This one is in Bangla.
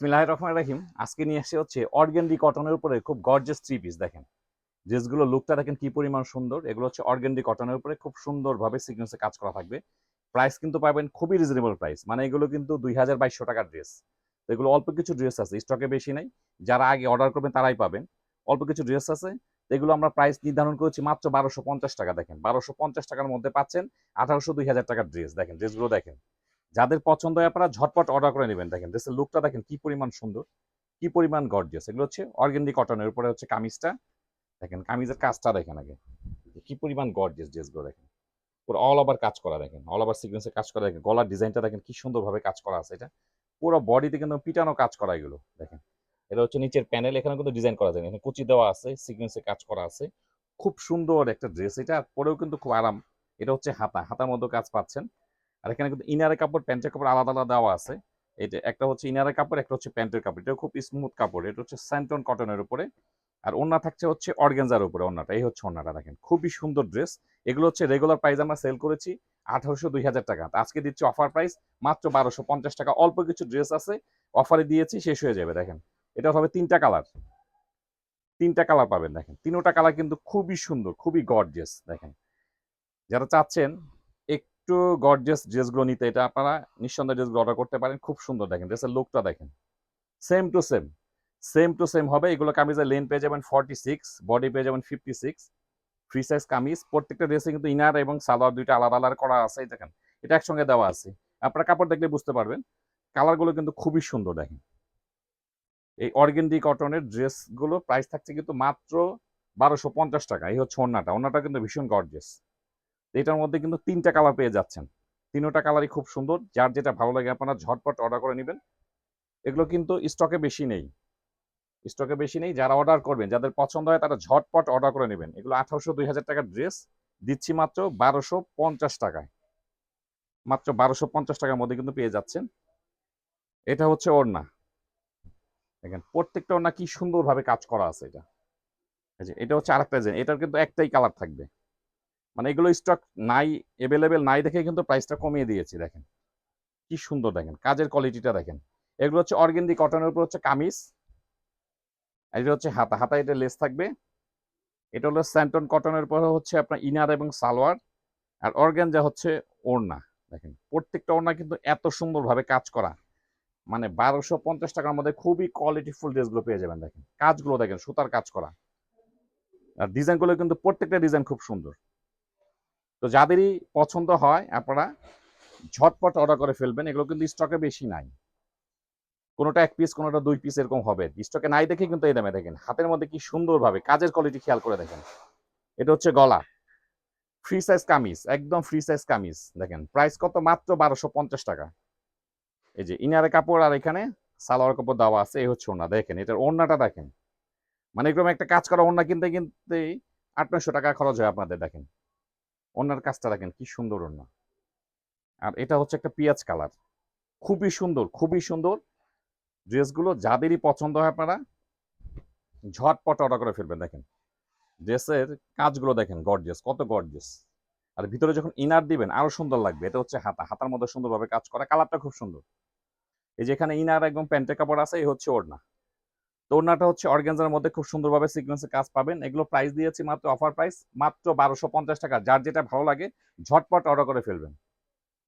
বিসমিল্লাহির রহমানির রহিম। আজকে নিয়ে আসছে হচ্ছে অর্গেন্ডি কটনের উপরে খুব গর্জেস থ্রি পিস দেখেন। ড্রেসগুলো লুকটা দেখেন কি পরিমাণ সুন্দর। এগুলো হচ্ছে অর্গেন্ডি কটনের উপরে খুব সুন্দরভাবে সিকোয়েন্সে কাজ করা থাকবে। প্রাইস কিন্তু পাবেন খুবই রিজনেবল প্রাইস মানে এগুলো কিন্তু দুই হাজার বাইশশো টাকার ড্রেস এগুলো অল্প কিছু ড্রেস আছে স্টকে বেশি নাই। যারা আগে অর্ডার করবেন তারাই পাবেন। অল্প কিছু ড্রেস আছে। এগুলো আমরা প্রাইস নির্ধারণ করেছি মাত্র বারোশো পঞ্চাশ টাকা, দেখেন। বারোশো পঞ্চাশ টাকার মধ্যে পাচ্ছেন আঠারোশো দুই হাজার টাকার ড্রেস দেখেন ড্রেসগুলো দেখেন। যাদের পছন্দ হয় আপনারা ঝটপট অর্ডার করে নেবেন। দেখেন ড্রেসের লুকটা দেখেন কি পরিমাণ সুন্দর, কি পরিমাণ গর্জিয়াস এগুলো হচ্ছে অর্গেন্ডি কটনের উপরে হচ্ছে কামিজটা। দেখেন, কামিজের কাজটা দেখেন আগে। কি পরিমাণ গর্জিয়াস ড্রেসগুলো দেখেন। পুরো অল ওভার কাজ করা দেখেন অল ওভার সিকোয়েন্সে কাজ করা দেখেন, গলার ডিজাইনটা দেখেন কি সুন্দরভাবে কাজ করা আছে এটা। পুরো বডিতে কিন্তু পিটানো কাজ করা এগুলো, দেখেন। এটা হচ্ছে নিচের প্যানেল এখানে কিন্তু ডিজাইন করা যায়। এখানে কুচি দেওয়া আছে সিকোয়েন্সে কাজ করা আছে। খুব সুন্দর একটা ড্রেস এটা পরেও কিন্তু খুব আরাম। এটা হচ্ছে হাতা, হাতার মধ্যে কাজ পাচ্ছেন। আর এখানে কিন্তু ইনারের কাপড়, প্যান্টের কাপড় আলাদা আলাদা দেওয়া আছে। এটা একটা হচ্ছে ইনারের কাপড়, একটা হচ্ছে প্যান্টের কাপড়। এটা খুব স্মুথ কাপড়, এটা হচ্ছে স্যান্টন কটনের উপরে। আর ওন্না থাকছে হচ্ছে অর্গেনজার উপরে ওন্নাটা এই হচ্ছে ওন্নাটা দেখেন, খুবই সুন্দর ড্রেস এগুলো হচ্ছে রেগুলার প্রাইস আমরা সেল করেছি আঠারোশো দুই হাজার টাকা। আজকে দিচ্ছি অফার প্রাইস মাত্র বারোশো পঞ্চাশ টাকা। অল্প কিছু ড্রেস আছে অফারে দিয়েছি, শেষ হয়ে যাবে, দেখেন। এটা হবে তিনটা কালার তিনটা কালার পাবেন, দেখেন। তিনোটা কালার কিন্তু খুবই সুন্দর, খুবই গর্জিয়াস দেখেন। যারা চাচ্ছেন একটু গর্জিয়াস ড্রেসগুলো নিতে, এটা আপনারা নিঃসন্দেহে ড্রেসগুলো অর্ডার করতে পারেন, খুব সুন্দর দেখেন ড্রেসের লুকটা দেখেন। Same to same same to same হবে, এগুলো কামিজের লেন পেয়ে যাবেন ফর্টি সিক্স বডি পেয়ে যাবেন fifty six free size kameez, প্রত্যেকটা ড্রেসে কিন্তু ইনার এবং সালোয়ার দুইটা আলাদা আলাদা করা আছে দেখেন, এটা একসঙ্গে দেওয়া আছে। আপনারা কাপড় দেখলে বুঝতে পারবেন, কালারগুলো কিন্তু খুবই সুন্দর দেখেন। এই অর্গেন্ডি কটনের ড্রেসগুলো প্রাইস থাকছে কিন্তু মাত্র বারোশো পঞ্চাশ টাকা, এই হচ্ছে ওন্নাটা ওন্নাটা কিন্তু ভীষণ গর্জেস এটার মধ্যে কিন্তু তিনটা কালার পেয়ে যাচ্ছেন। তিনোটা কালারই খুব সুন্দর, যার যেটা ভালো লাগে আপনারা ঝটপট অর্ডার করে নেবেন। এগুলো কিন্তু স্টকে বেশি নেই। স্টকে বেশি নেই, যারা অর্ডার করবেন, যাদের পছন্দ হয় তারা ঝটপট অর্ডার করে নেবেন। এগুলো আঠারোশো দুই হাজার টাকার ড্রেস দিচ্ছি মাত্র বারোশো পঞ্চাশ টাকায়। মাত্র বারোশো পঞ্চাশ টাকার মধ্যে কিন্তু পেয়ে যাচ্ছেন। এটা হচ্ছে ওড়না। দেখেন, প্রত্যেকটা ওড়না কি সুন্দরভাবে কাজ করা আছে এটা। এটা হচ্ছে আরেকটা ডিজাইন এটার কিন্তু একটাই কালার থাকবে। মানে এগুলো স্টক নাই অ্যাভেলেবেল নাই দেখে কিন্তু প্রাইসটা কমিয়ে দিয়েছি, দেখেন। কি সুন্দর দেখেন, কাজের কোয়ালিটিটা দেখেন। এগুলো হচ্ছে অর্গেন্ডি কটনের উপর হচ্ছে কামিজ। এটা হচ্ছে হাতা হাতা এটা লেস থাকবে। এটা হলো স্যান্টন কটনের উপর হচ্ছে আপনার ইনার এবং সালোয়ার। আর অর্গ্যানজা হচ্ছে ওড়না, দেখেন। প্রত্যেকটা ওড়না কিন্তু এত সুন্দরভাবে কাজ করা। মানে বারোশো পঞ্চাশ টাকার মধ্যে খুবই কোয়ালিটিফুল ড্রেসগুলো পেয়ে যাবেন, দেখেন। কাজগুলো দেখেন, সুতার কাজ করা। আর ডিজাইনগুলো কিন্তু প্রত্যেকটা ডিজাইন খুব সুন্দর। তো যাদেরই পছন্দ হয়, আপনারা ঝটপট অর্ডার করে ফেলবেন। এগুলো কিন্তু স্টকে বেশি নাই। কোনোটা এক পিস কোনোটা দুই পিস এরকম হবে। স্টকে নাই দেখে কিন্তু এই দামে দেখেন। হাতের মধ্যে কি সুন্দরভাবে, কাজের কোয়ালিটি খেয়াল করে দেখেন। এটা হচ্ছে গলা। ফ্রি সাইজ কামিজ, একদম ফ্রি সাইজ কামিজ, দেখেন। প্রাইস কত? মাত্র বারোশো পঞ্চাশ টাকা। এই যে ইনারে কাপড় আর এখানে সালোয়ার কাপড় দেওয়া আছে, এই হচ্ছে ওনা দেখেন, এটার ওড়নাটা দেখেন। মানে এরকম একটা কাজ করা ওড়না কিনতে কিনতেই আট নশো টাকা খরচ হয় আপনাদের, দেখেন। ওনার কাজটা দেখেন, কি সুন্দর ওড়না। আর এটা হচ্ছে একটা পিঁয়াজ কালার। খুবই সুন্দর খুবই সুন্দর। ড্রেসগুলো যাদেরই পছন্দ হয় আপনারা, ঝটপট অর্ডার করে ফেলবেন, দেখেন। ড্রেসের কাজগুলো দেখেন গর্জিয়াস কত গর্জিয়াস আর ভিতরে যখন ইনার দিবেন, আরও সুন্দর লাগবে। এটা হচ্ছে হাতা, হাতার মধ্যে সুন্দরভাবে কাজ করা, কালারটা খুব সুন্দর। এই যেখানে ইনার একদম প্যান্টের কাপড় আছে, এই হচ্ছে ওড়না। তো ওনাটা হচ্ছে অর্গানজার মধ্যে খুব সুন্দরভাবে সিকোয়েন্সের কাজ পাবেন। এগুলো প্রাইস দিয়েছি মাত্র অফার প্রাইস মাত্র বারোশো পঞ্চাশ টাকা। যার যেটা ভালো লাগে, ঝটপট অর্ডার করে ফেলবেন।